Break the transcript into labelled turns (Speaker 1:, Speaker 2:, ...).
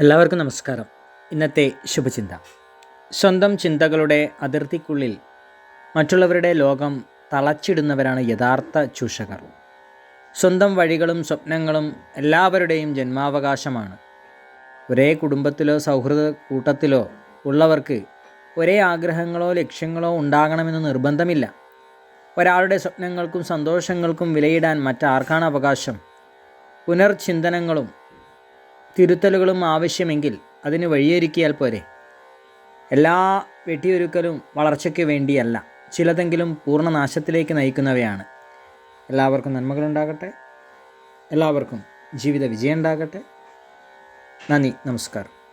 Speaker 1: എല്ലാവർക്കും നമസ്കാരം. ഇന്നത്തെ ശുഭചിന്ത. സ്വന്തം ചിന്തകളുടെ അതിർത്തിക്കുള്ളിൽ മറ്റുള്ളവരുടെ ലോകം തളച്ചിടുന്നവരാണ് യഥാർത്ഥ ചൂഷകർ. സ്വന്തം വഴികളും സ്വപ്നങ്ങളും എല്ലാവരുടെയും ജന്മാവകാശമാണ്. ഒരേ കുടുംബത്തിലോ സൗഹൃദ കൂട്ടത്തിലോ ഉള്ളവർക്ക് ഒരേ ആഗ്രഹങ്ങളോ ലക്ഷ്യങ്ങളോ ഉണ്ടാകണമെന്ന് നിർബന്ധമില്ല. ഒരാളുടെ സ്വപ്നങ്ങൾക്കും സന്തോഷങ്ങൾക്കും വിലയിടാൻ മറ്റാർക്കാണ് അവകാശം? പുനർചിന്തനങ്ങളും തിരുത്തലുകളും ആവശ്യമെങ്കിൽ അതിന് വഴിയൊരുക്കിയാൽ പോരെ. എല്ലാ വെട്ടിയൊരുക്കലും വളർച്ചയ്ക്ക് വേണ്ടിയല്ല ചിലതെങ്കിലും പൂർണനാശത്തിലേക്ക് നയിക്കുന്നവയാണ്. എല്ലാവർക്കും നന്മകളുണ്ടാകട്ടെ എല്ലാവർക്കും ജീവിത വിജയം ഉണ്ടാകട്ടെ. നന്ദി നമസ്കാരം.